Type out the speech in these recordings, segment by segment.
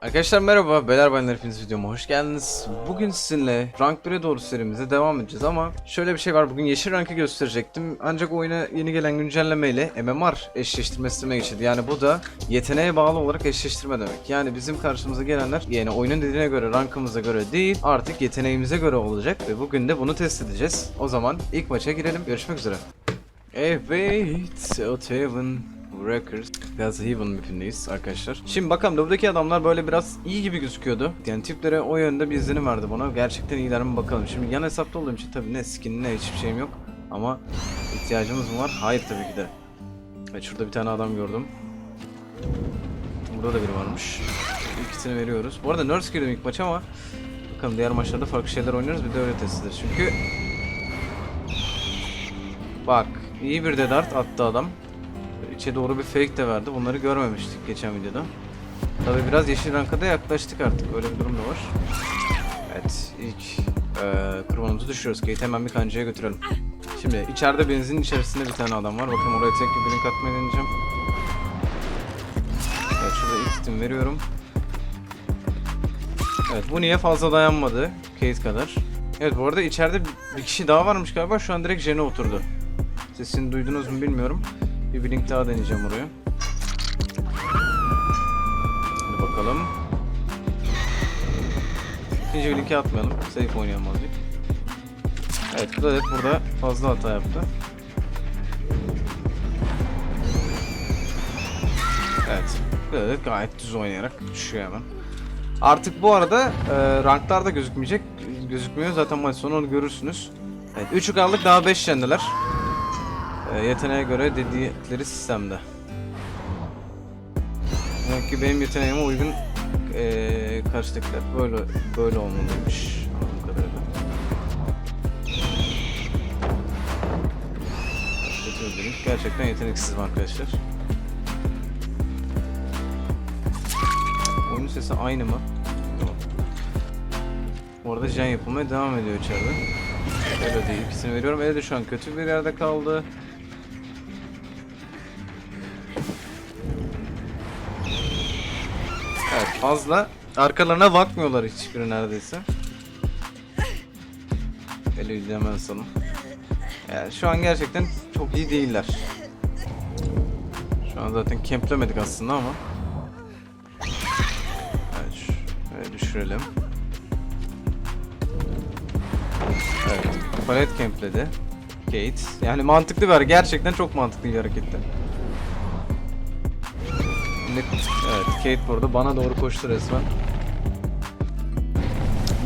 Arkadaşlar merhaba, Beyler Bayanlar hepiniz videoma hoş geldiniz. Bugün sizinle Rank 1'e doğru serimize devam edeceğiz ama şöyle bir şey var, bugün yeşil rankı gösterecektim. Ancak oyuna yeni gelen güncellemeyle MMR eşleştirme sistemine. Yani bu da yeteneğe bağlı olarak eşleştirme demek. Yani bizim karşımıza gelenler yani oyunun dediğine göre, rankımıza göre değil, artık yeteneğimize göre olacak ve bugün de bunu test edeceğiz. O zaman ilk maça girelim, görüşmek üzere. Evet, Otaven Wreckers Gazhaven mapindeyiz arkadaşlar. Şimdi bakalım buradaki adamlar böyle biraz iyi gibi gözüküyordu. Yani tiplere o yönde bir izlenim verdi bana. Gerçekten iyiler mi bakalım. Şimdi yan hesapta olduğum için tabii ne skin ne hiçbir şeyim yok. Ama ihtiyacımız mı var? Hayır tabii ki de. Evet şurada bir tane adam gördüm. Burada da biri varmış. İkisini veriyoruz. Bu arada nurse girdim ilk maç ama bakalım diğer maçlarda farklı şeyler oynuyoruz. Bir de öyle test ederiz. Çünkü Bak iyi bir de dart attı adam. İçe doğru bir fake de verdi. Bunları görmemiştik geçen videoda. Tabi biraz yeşil ranka da yaklaştık artık. Öyle bir durum da var. Evet ilk e, kurbanımızı düşürüyoruz. Kate hemen bir kancaya götürelim. Şimdi içeride benzinin içerisinde bir tane adam var. Bakın oraya tek bir link atmayı deneyeceğim. Evet şurada ilk itim veriyorum. Evet bu niye fazla dayanmadı Kate kadar. Evet bu arada içeride bir kişi daha varmış galiba. Şu an direkt Jen'e oturdu. Sesini duydunuz mu bilmiyorum. Bir blink daha deneyeceğim oraya. Hadi bakalım. İkinci blink'i atmayalım. Safe oynayalım azıcık. Evet Cladet burada fazla hata yaptı. Evet. Cladet gayet düz oynayarak düşüyor hemen. Artık bu arada e, ranklarda gözükmeyecek. Gözükmüyor. Zaten maç sonu onu görürsünüz. Evet 3'ü kaldık daha 5 yendiler. E, yeteneğe göre dedikleri sistemde. Demek ki benim yeteneğime uygun e, karşıdakiler böyle böyle olmalıymış. Anladığım kadarıyla. Özür dilerim. Gerçekten yeteneksizim arkadaşlar. Oyunun sesi aynı mı? Yok. Bu arada jen yapılmaya devam ediyor içeride. Öyle değil. İkisini veriyorum. Elde şu an kötü bir yerde kaldı. Fazla. Arkalarına bakmıyorlar hiçbiri neredeyse. Ele izlemez sana. Yani şu an gerçekten çok iyi değiller. Şu an zaten kemplemedik aslında ama. Evet şöyle düşürelim. Evet. Palet kempledi. Kate. Yani mantıklı bir hareket. Gerçekten çok mantıklı bir hareketti. Şimdi, evet Kate burada bana doğru koştu resmen.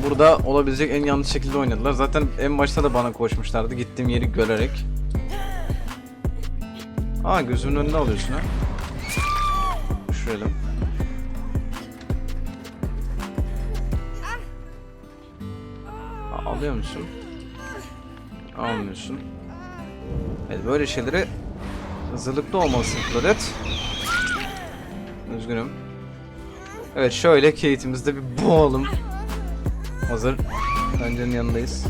Burada olabilecek en yanlış şekilde oynadılar. Zaten en başta da bana koşmuşlardı. Gittiğim yeri görerek. Aa gözümün önünde alıyorsun ha. Düşürelim. Alıyor musun? Almıyorsun. Evet böyle şeylere hazırlıklı olmalısın Claudette. Üzgünüm. Evet şöyle Kate'imizde bir boğalım. Hazır. Pencerenin yanındayız.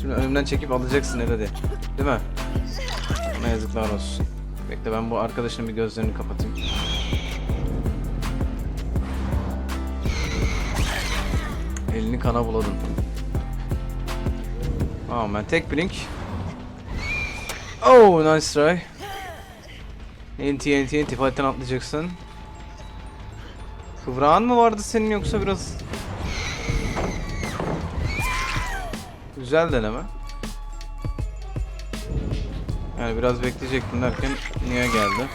Şimdi önümden çekip alacaksın Elodie. Değil mi? Ona yazıklar olsun. Bekle ben bu arkadaşın bir gözlerini kapatayım. Elini kana buladın. Tamam ben tek blink. Oh nice try. NT NT NT fight'ten atlayacaksın. Kıvrağın mı vardı senin yoksa biraz... Güzel deneme. Yani biraz bekleyecektim derken niye geldi?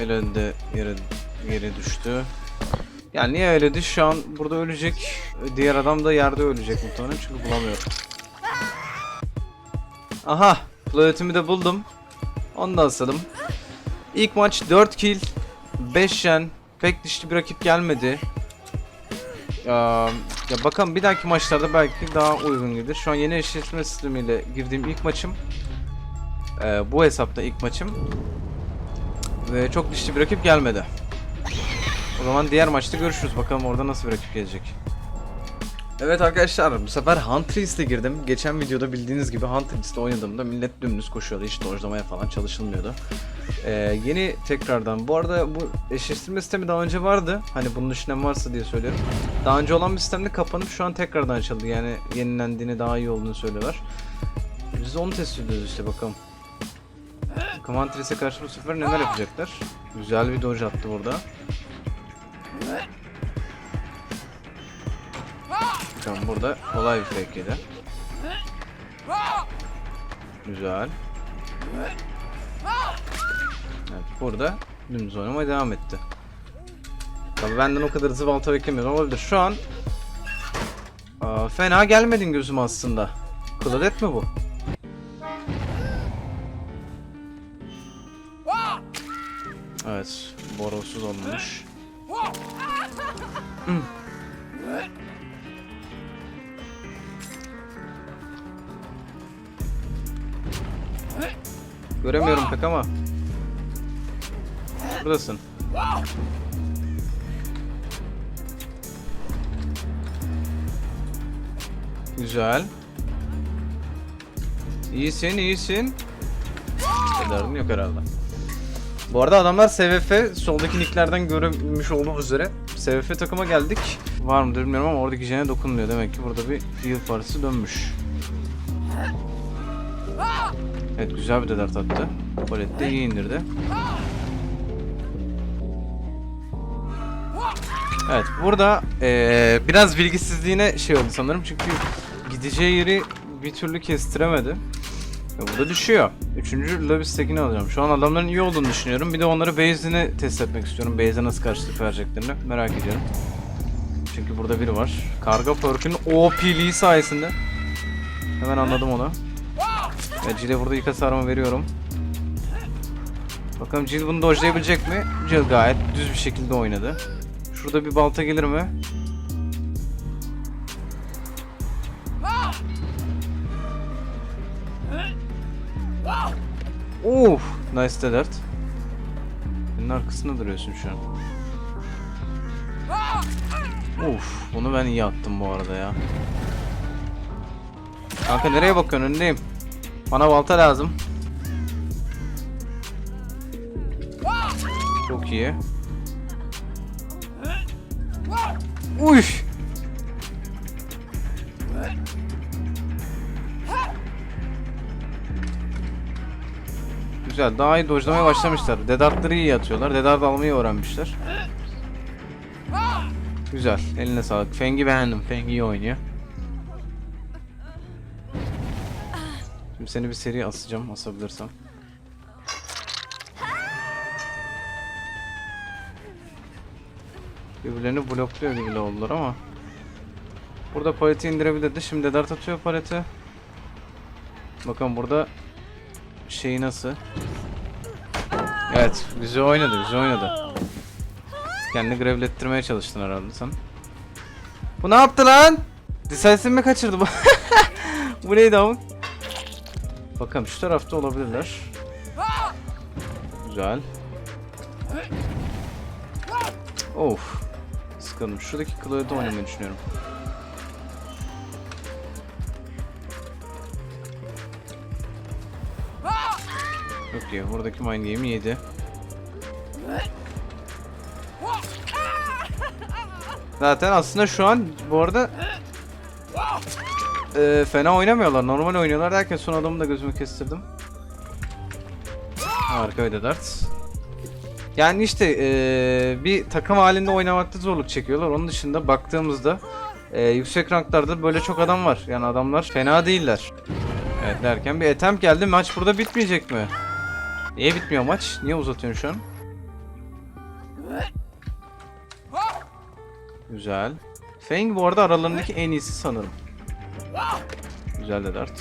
El önde yere, yere düştü. Yani niye öyle? Şu an burada ölecek. Diğer adam da yerde ölecek muhtemelen çünkü bulamıyorum. Aha! Plaletimi de buldum. Onu da asalım. İlk maç 4 kill, 5 yen. Pek dişli bir rakip gelmedi. Ya, ya bakalım bir dahaki maçlarda belki daha uygun gelir. Şu an yeni eşleşme sistemiyle girdiğim ilk maçım. Ee, bu hesapta ilk maçım. Ve çok dişli bir rakip gelmedi. O zaman diğer maçta görüşürüz. Bakalım orada nasıl bir rakip gelecek. Evet arkadaşlar bu sefer Huntress'e girdim. Geçen videoda bildiğiniz gibi Huntress'te oynadığımda millet dümdüz koşuyordu. Hiç dojlamaya falan çalışılmıyordu. Ee, yeni tekrardan bu arada bu eşleştirme sistemi daha önce vardı. Hani bunun düşünen varsa diye söylüyorum. Daha önce olan bir sistemde kapanıp şu an tekrardan açıldı. Yani yenilendiğini daha iyi olduğunu söylüyorlar. Biz onu test ediyoruz işte bakalım. Bakalım karşı bu sefer neler yapacaklar. Güzel bir dodge attı burada. Tamam burada kolay bir fake yedi. Güzel. Evet burada dümdüz oynamaya devam etti. Tabii benden o kadar hızlı balta beklemiyordum olabilir. Şu an aa, fena gelmedin gözüm aslında. Claudette mi bu? Evet, borosuz olmuş. Göremiyorum pek ama. Buradasın. Güzel. İyisin, iyisin. Kadarın yok herhalde. Bu arada adamlar SVF soldaki nicklerden görülmüş olduğu üzere SVF takıma geldik. Var mıdır bilmiyorum ama oradaki jene dokunmuyor. Demek ki burada bir heal parası dönmüş. Evet güzel bir dedart attı. Palet de iyi indirdi. Evet burada eee, biraz bilgisizliğine şey oldu sanırım çünkü gideceği yeri bir türlü kestiremedi. Ve burada düşüyor. Üçüncü lobby stack'ini alacağım. Şu an adamların iyi olduğunu düşünüyorum. Bir de onları base'ini test etmek istiyorum. Base'e nasıl karşılık vereceklerini merak ediyorum. Çünkü burada biri var. Karga perk'ün OP'liği sayesinde. Hemen anladım onu. Ve Jill'e burada ilk hasarımı veriyorum. Bakalım Jill bunu dojlayabilecek mi? Jill gayet düz bir şekilde oynadı. Şurada bir balta gelir mi? Uf, nice dedert. Senin arkasında duruyorsun şu an. Uf, bunu ben iyi attım bu arada ya. Kanka nereye bakıyorsun? Önündeyim. Bana balta lazım. Çok iyi. Uy. Güzel. Daha iyi dojlamaya başlamışlar. Dedartları iyi atıyorlar. Dedart almayı öğrenmişler. Güzel. Eline sağlık. Feng'i beğendim. Feng iyi oynuyor. Seni bir seri asacağım. Asabilirsem. Birbirlerini blokluyor gibi oldular ama. Burada paleti indirebilirdi. Şimdi dart atıyor paleti. Bakın burada şeyi nasıl? Evet, güzel oynadı, güzel oynadı. Kendini grevlettirmeye çalıştın herhalde sen. Bu ne yaptı lan? Decisive mi kaçırdı bu? bu neydi ama? Bakalım şu tarafta olabilirler. Güzel. Of. Sıkıldım. Şuradaki Chloe'de oynamayı düşünüyorum. Çok iyi. Buradaki mind game'i yedi. Zaten aslında şu an bu arada e, fena oynamıyorlar. Normal oynuyorlar derken son adamı da gözümü kestirdim. Harika bir dart. Yani işte e, bir takım halinde oynamakta zorluk çekiyorlar. Onun dışında baktığımızda e, yüksek ranklarda böyle çok adam var. Yani adamlar fena değiller. Evet derken bir etem geldi. Maç burada bitmeyecek mi? Niye bitmiyor maç? Niye uzatıyorsun şu an? Güzel. Feng bu arada aralarındaki en iyisi sanırım. Güzel de dart.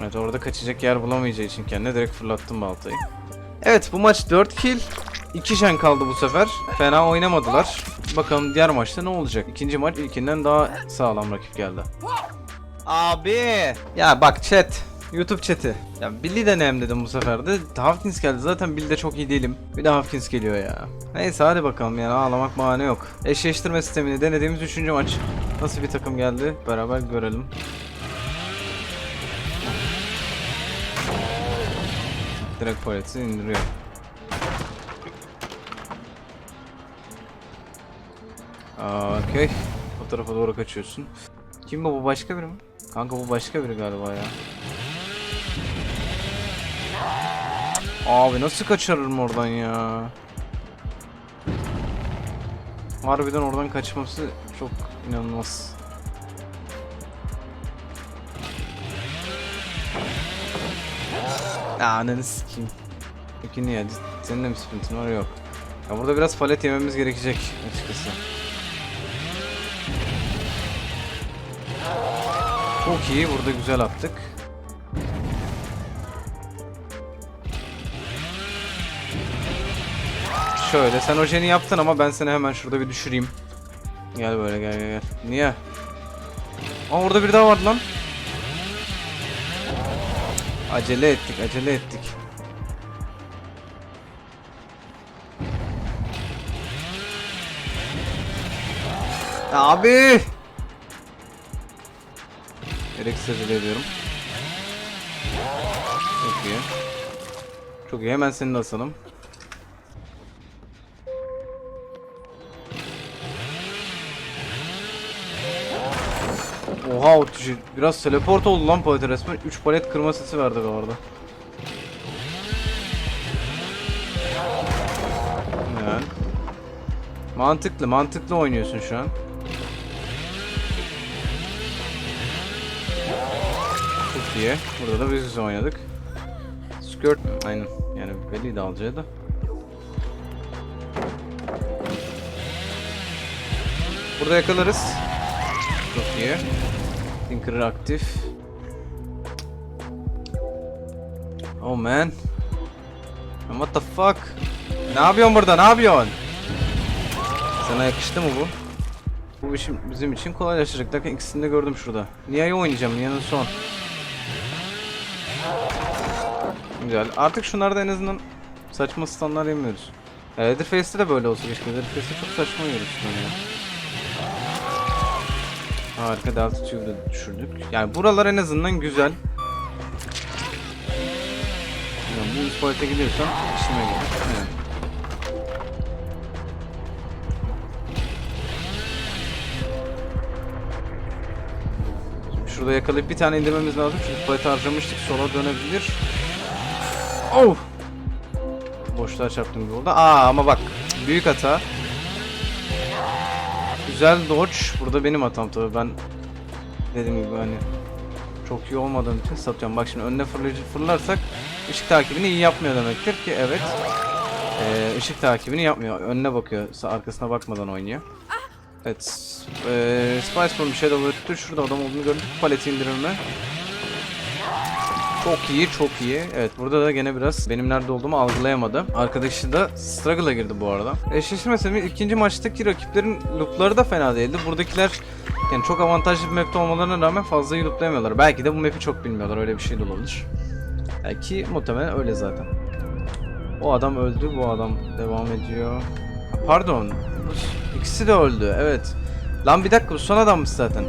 Evet orada kaçacak yer bulamayacağı için kendine direkt fırlattım baltayı. Evet bu maç 4 kill. 2 şen kaldı bu sefer. Fena oynamadılar. Bakalım diğer maçta ne olacak? İkinci maç ilkinden daha sağlam rakip geldi. Abi. Ya bak chat. YouTube chat'i. Ya Billy deneyim dedim bu sefer de. Hawkins geldi. Zaten Billy'de çok iyi değilim. Bir de Hawkins geliyor ya. Neyse hadi bakalım yani ağlamak bahane yok. Eşleştirme sistemini denediğimiz 3. maç. Nasıl bir takım geldi beraber görelim. Direkt paleti indiriyor. Okey. O tarafa doğru kaçıyorsun. Kim bu? Bu başka biri mi? Kanka bu başka biri galiba ya. Abi nasıl kaçarırım oradan ya? Harbiden oradan kaçması çok inanılmaz. Aa ananı sikeyim. Peki niye? Senin de mi sıkıntın var? Yok. Ya burada biraz palet yememiz gerekecek açıkçası. Çok iyi. Burada güzel attık. Şöyle sen ojeni yaptın ama ben seni hemen şurada bir düşüreyim. Gel böyle gel gel gel. Niye? Aa orada bir daha vardı lan. Acele ettik, acele ettik. Abi! Gereksiz acele ediyorum. Çok iyi. Çok iyi. Hemen seni de asalım. Oha o tuşu- biraz teleport oldu lan palet resmen. 3 palet kırma sesi verdi bu arada. Yani. Mantıklı, mantıklı oynuyorsun şu an. Çok iyi. Burada da biz güzel oynadık. Skirt, aynen. Yani belliydi alacağı da. Burada yakalarız. Çok iyi. Tinkerer aktif. Oh man. What the fuck? Ne yapıyorsun burada? Ne yapıyorsun? Sana yakıştı mı bu? Bu işim bizim için kolaylaşacak. Bakın ikisini de gördüm şurada. Niye'yi oynayacağım. Niye'nin son. Güzel. Artık şunlarda en azından saçma standlar yemiyoruz. Ya Leatherface'te de böyle olsa keşke. Leatherface'te çok saçma yiyoruz şu an ya. Harika Delta da düşürdük. Yani buralar en azından güzel. Yani bu tuvalete gidiyorsam işime gelir. Evet. Şurada yakalayıp bir tane indirmemiz lazım çünkü tuvalete harcamıştık sola dönebilir. Oh! Boşluğa çarptım gibi oldu. Aa ama bak büyük hata. Güzel dodge. Burada benim hatam tabii ben dediğim gibi hani çok iyi olmadığım için satıyorum. Bak şimdi önüne fırlayıcı fırlarsak ışık takibini iyi yapmıyor demektir ki evet. Ee, ışık takibini yapmıyor. Önüne bakıyor. Arkasına bakmadan oynuyor. Evet. Ee, Spice Bomb Shadow. Şurada adam olduğunu gördük. Paleti indirilme. Çok iyi, çok iyi. Evet, burada da gene biraz benim nerede olduğumu algılayamadı. Arkadaşı da struggle'a girdi bu arada. Eşleştirme sistemi ikinci maçtaki rakiplerin loopları da fena değildi. Buradakiler yani çok avantajlı bir map'te olmalarına rağmen fazla looplayamıyorlar. Belki de bu map'i çok bilmiyorlar. Öyle bir şey de olabilir. Belki muhtemelen öyle zaten. O adam öldü, bu adam devam ediyor. Pardon. İkisi de öldü. Evet. Lan bir dakika bu son adammış zaten.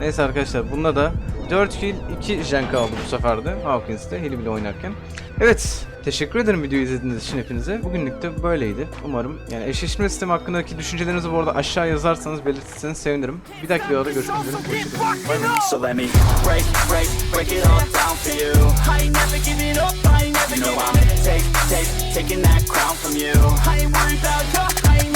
Neyse arkadaşlar bununla da 4 kill 2 jank aldı bu sefer de Hawkins'te Heli bile oynarken. Evet teşekkür ederim videoyu izlediğiniz için hepinize. Bugünlük de böyleydi. Umarım yani eşleşme sistemi hakkındaki düşüncelerinizi bu arada aşağı yazarsanız belirtirseniz sevinirim. Bir dahaki videoda görüşmek üzere. Hoşçakalın.